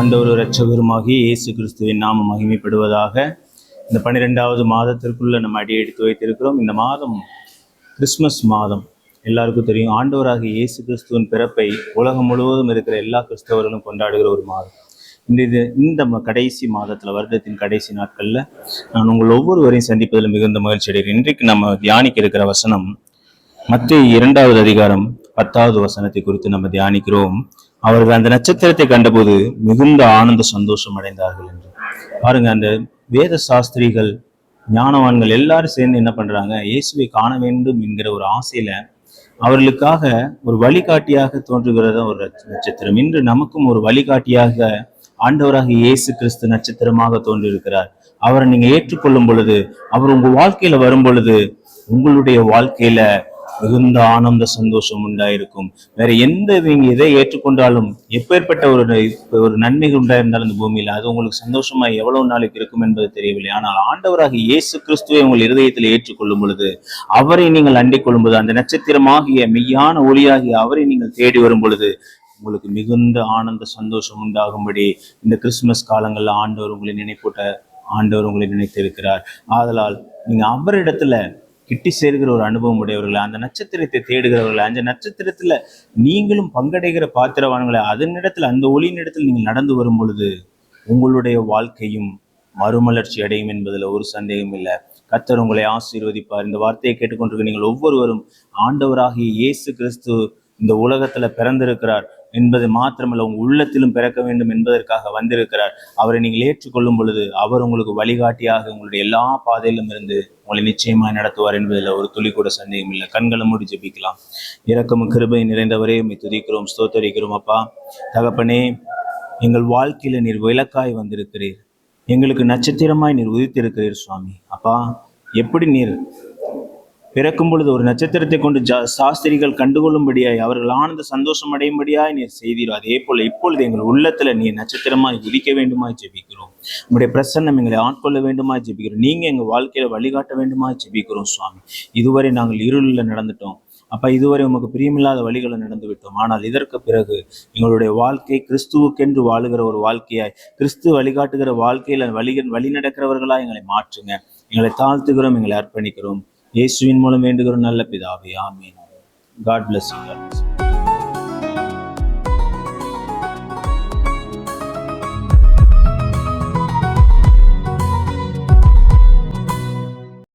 ஆண்டவர் இரட்சகருமாகி இயேசு கிறிஸ்துவின் நாம மகிமைப்படுவதாக இந்த பன்னிரெண்டாவது மாதத்திற்குள்ளே நம்ம அடி எடுத்து வைத்திருக்கிறோம். இந்த மாதம் கிறிஸ்மஸ் மாதம். எல்லாருக்கும் தெரியும் ஆண்டவராகிய இயேசு கிறிஸ்துவின் பிறப்பை உலகம் முழுவதும் இருக்கிற எல்லா கிறிஸ்தவர்களும் கொண்டாடுகிற ஒரு மாதம். இந்த இது இந்த கடைசி மாதத்தில் வருடத்தின் கடைசி நாட்களில் நான் உங்கள் ஒவ்வொருவரையும் சந்திப்பதில் மிகுந்த மகிழ்ச்சி அடைகிறேன். இன்றைக்கு நம்ம தியானிக்க இருக்கிற வசனம் மத்திய இரண்டாவது அதிகாரம் பத்தாவது வசனத்தை குறித்து நம்ம தியானிக்கிறோம். அவர்கள் அந்த நட்சத்திரத்தை கண்டபோது மிகுந்த ஆனந்த சந்தோஷம் அடைந்தார்கள் என்று. பாருங்க அந்த வேத சாஸ்திரிகள் ஞானவான்கள் எல்லாரும் சேர்ந்து என்ன பண்றாங்க இயேசுவை காண வேண்டும் என்கிற ஒரு ஆசையில அவர்களுக்காக ஒரு வழிகாட்டியாக தோன்றுகிறத ஒரு நட்சத்திரம். இன்று நமக்கும் ஒரு வழிகாட்டியாக ஆண்டவராக இயேசு கிறிஸ்து நட்சத்திரமாக தோன்றியிருக்கிறார். அவரை நீங்க ஏற்றுக்கொள்ளும் பொழுது அவர் உங்க வாழ்க்கையில வரும் பொழுது உங்களுடைய வாழ்க்கையில மிகுந்த ஆனந்த சந்தோஷம் உண்டாயிருக்கும். வேற எந்த நீங்க எதை ஏற்றுக்கொண்டாலும் எப்பேற்பட்ட ஒரு ஒரு நன்மைகள் உண்டாயிருந்தாலும் இந்த பூமியில அது உங்களுக்கு சந்தோஷமா எவ்வளவு நாளைக்கு இருக்கும் என்பது தெரியவில்லை. ஆனால் ஆண்டவராக இயேசு கிறிஸ்துவை உங்கள் இருதயத்தில் ஏற்றுக்கொள்ளும் பொழுது அவரை நீங்கள் அண்டிக் கொள்ளும் பொழுது அந்த நட்சத்திரமாகிய மெய்யான ஒளியாகிய அவரை நீங்கள் தேடி வரும் பொழுது உங்களுக்கு மிகுந்த ஆனந்த சந்தோஷம் உண்டாகும்படி இந்த கிறிஸ்துமஸ் காலங்கள்ல ஆண்டவர் உங்களை நினைப்பூட்ட ஆண்டவர் உங்களை நினைத்திருக்கிறார். ஆதலால் நீங்க அவரிடத்துல கிட்டி சேர்கிற ஒரு அனுபவம் உடையவர்கள் அந்த நட்சத்திரத்தை தேடுகிறவர்கள் அந்த நட்சத்திரத்துல நீங்களும் பங்கடைகிற பாத்திரவான்களை அதனிடத்துல அந்த ஒளியின் இடத்தில் நீங்கள் நடந்து வரும் பொழுது உங்களுடைய வாழ்க்கையும் மறுமலர்ச்சி அடையும் என்பதில் ஒரு சந்தேகம் இல்லை. கர்த்தர் உங்களை ஆசீர்வதிப்பார். இந்த வார்த்தையை கேட்டுக்கொண்டிருக்க நீங்கள் ஒவ்வொருவரும் ஆண்டவராகிய இயேசு கிறிஸ்து இந்த உலகத்துல பிறந்திருக்கிறார். என்பது மாத்திரமல்ல உங்க உள்ளத்திலும் பிறக்க வேண்டும் என்பதற்காக வந்திருக்கிறார். அவரை நீங்கள் ஏற்றுக்கொள்ளும் பொழுது அவர் உங்களுக்கு வழிகாட்டியாக உங்களுடைய எல்லா பாதையிலும் இருந்து உங்களை நிச்சயமாக நடத்துவார் என்பதில் ஒரு துளி கூட சந்தேகம் இல்லை. கண்களை மூடி ஜெபிக்கலாம். இறக்கமும் கிருபை நிறைந்தவரே உண்மை துதிக்கிறோம் ஸ்தோத்தரிக்கிறோம் அப்பா. தகப்பனே எங்கள் வாழ்க்கையில நீர் விளக்காய் வந்திருக்கிறீர். எங்களுக்கு நட்சத்திரமாய் நீர் உதித்திருக்கிறீர் சுவாமி. அப்பா எப்படி நீர் பிறக்கும் பொழுது ஒரு நட்சத்திரத்தை கொண்டு ஜா சாஸ்திரிகள் கண்டுகொள்ளும்படியாய் அவர்கள் ஆனந்த சந்தோஷம் அடையும்படியாய் நீர் செய்தீரோ. அதே போல இப்பொழுது எங்கள் உள்ளத்துல நீர் நட்சத்திரமாய் உதிக்க வேண்டுமாய் ஜெபிக்கிறோம். உங்களுடைய பிரசன்னம் எங்களை ஆட்கொள்ள வேண்டுமாய் ஜெபிக்கிறோம். நீங்க எங்க வாழ்க்கையில வழிகாட்ட வேண்டுமாய் ஜெபிக்கிறோம் சுவாமி. இதுவரை நாங்கள் இருளில் நடந்துட்டோம். அப்ப இதுவரை உமக்கு பிரியமில்லாத வழிகளை நடந்து விட்டோம். ஆனால் இதற்கு பிறகு எங்களுடைய வாழ்க்கை கிறிஸ்துவுக்கென்று வாழுகிற ஒரு வாழ்க்கையாய் கிறிஸ்து வழிகாட்டுகிற வாழ்க்கையில வழி வழி நடக்கிறவர்களா எங்களை மாற்றுங்க. எங்களை தாழ்த்துகிறோம் எங்களை அர்ப்பணிக்கிறோம். இயேசுவின் மூலம் வேண்டுகிறோம். நல்ல பிதாவே ஆமீன். God bless you